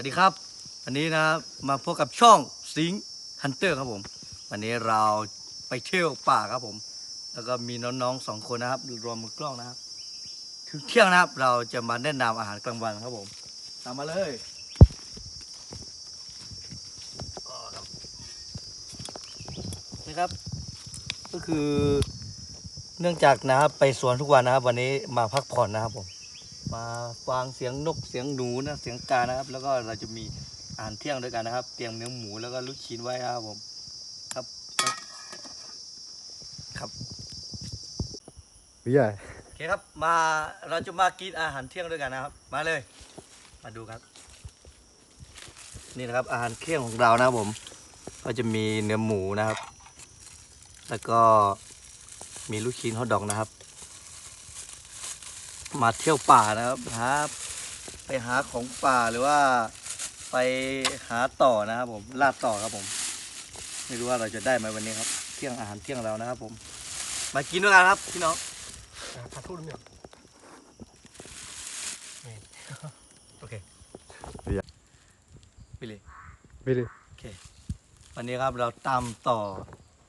วัสดีครับ วันนี้นะครับมาพบกับช่องสิงฮันเตอร์ครับผม วันนี้เราไปเที่ยวป่าครับผม แล้วก็มีน้องๆสองคนนะครับรวมมือกล้องนะครับ ถึงเที่ยงนะครับ เราจะมาแนะนำอาหารกลางวันครับผม ตามมาเลยนี่ครับ ก็คือเนื่องจากนะครับไปสวนทุกวันนะครับ วันนี้มาพักผ่อนนะครับผม มาฟังเสียงนกเสียงหนูนะเสียงกานะครับ แล้วก็เราจะมีอาหารเที่ยงด้วยกันนะครับ เตรียมเนื้อหมูแล้วก็ลูกชิ้นไว้นะครับผมครับครับพี่ใหญ่โอเคครับมาเราจะมากินอาหารเที่ยงด้วยกันนะครับ มาเลย มาดูครับ นี่นะครับอาหารเที่ยงของเรานะครับผม ก็จะมีเนื้อหมูนะครับ แล้วก็มีลูกชิ้นฮอทดอกนะครับ มาเที่ยวป่านะครับหาไปหาของป่าหรือว่าไปหาต่อนะครับผมลาดต่อครับผม ไม่รู้ว่าเราจะได้ไหมวันนี้ครับ เที่ยงอาหารเที่ยงเรานะครับผม มากินด้วยกันครับพี่น้องพัดทุ่นเนี่ยโอเคไปเลยไม่เลยวันนี้ครับเราตามต่อ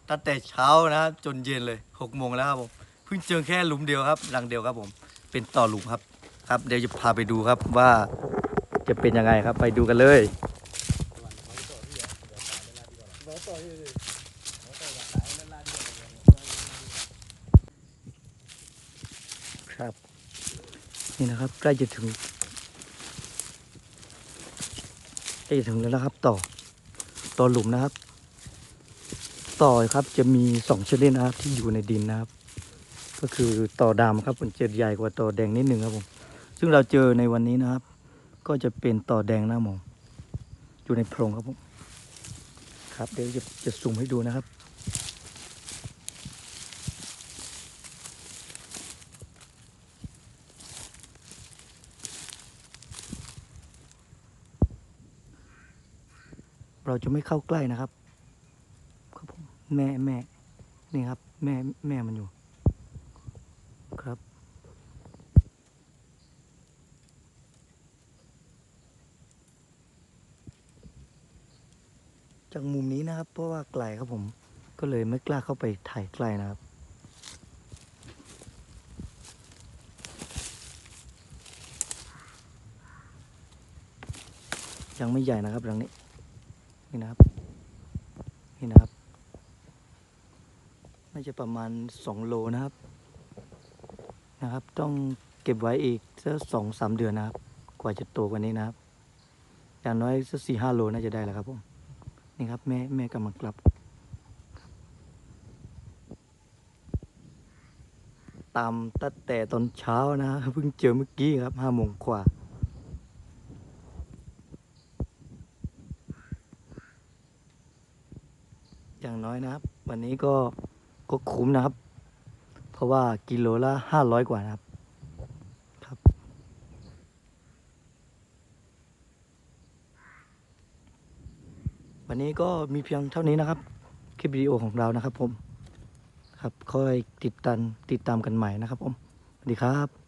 ตั้งแต่เช้านะครับจนเย็นเลยหกโมงแล้วครับผมเพิ่งเจอแค่หลุมเดียวครับรังเดียวครับผม เป็นต่อหลุมครับ ครับเดี๋ยวจะพาไปดูครับว่าจะเป็นยังไงครับ ไปดูกันเลยครับ นี่นะครับใกล้จะถึงใกล้จะถึงแล้วนะครับ ต่อต่อหลุมนะครับ ต่อครับจะมีสองชนิดนะครับที่อยู่ในดินนะครับ ก็คือต่อดำครับผมันจะใหญ่กว่าต่อแดงนิดหนึ่งครับผมซึ่งเราเจอในวันนี้นะครับ ก็จะเป็นต่อแดงนะครับผมอยู่ในโพรงครับผมครับเดี๋ยวจะจะซูมให้ดูนะครับ เราจะไม่เข้าใกล้นะครับครับผมแม่แม่นี่ครับ แม่แม่มันอยู่ ครับ จากมุมนี้นะครับ เพราะว่าไกลครับผม ก็เลยไม่กล้าเข้าไปถ่ายใกล้นะครับยังไม่ใหญ่นะครับรังนี้ นี่นะครับ นี่นะครับ น่าจะประมาณสองโลนะครับ นะครับ ต้องเก็บไว้อีกสักสองสามเดือนนะครับ กว่าจะโตกว่านี้นะครับ อย่างน้อยสักสี่ห้าโลน่าจะได้แล้วครับผมนี่ครับแม่แม่กำลังกลับ ตามตั้งแต่ตอนเช้านะเพิ่งเจอเมื่อกี้ครับห้าโมงกว่าอย่างน้อยนะครับ วันนี้ก็ก็คุ้มนะครับ เพราะว่ากิโลละห้าร้อยกว่านะครับครับ วันนี้ก็มีเพียงเท่านี้นะครับ คลิปวิดีโอของเรานะครับผม ครับค่อยติดตามติดตามกันใหม่นะครับผม สวัสดีครับ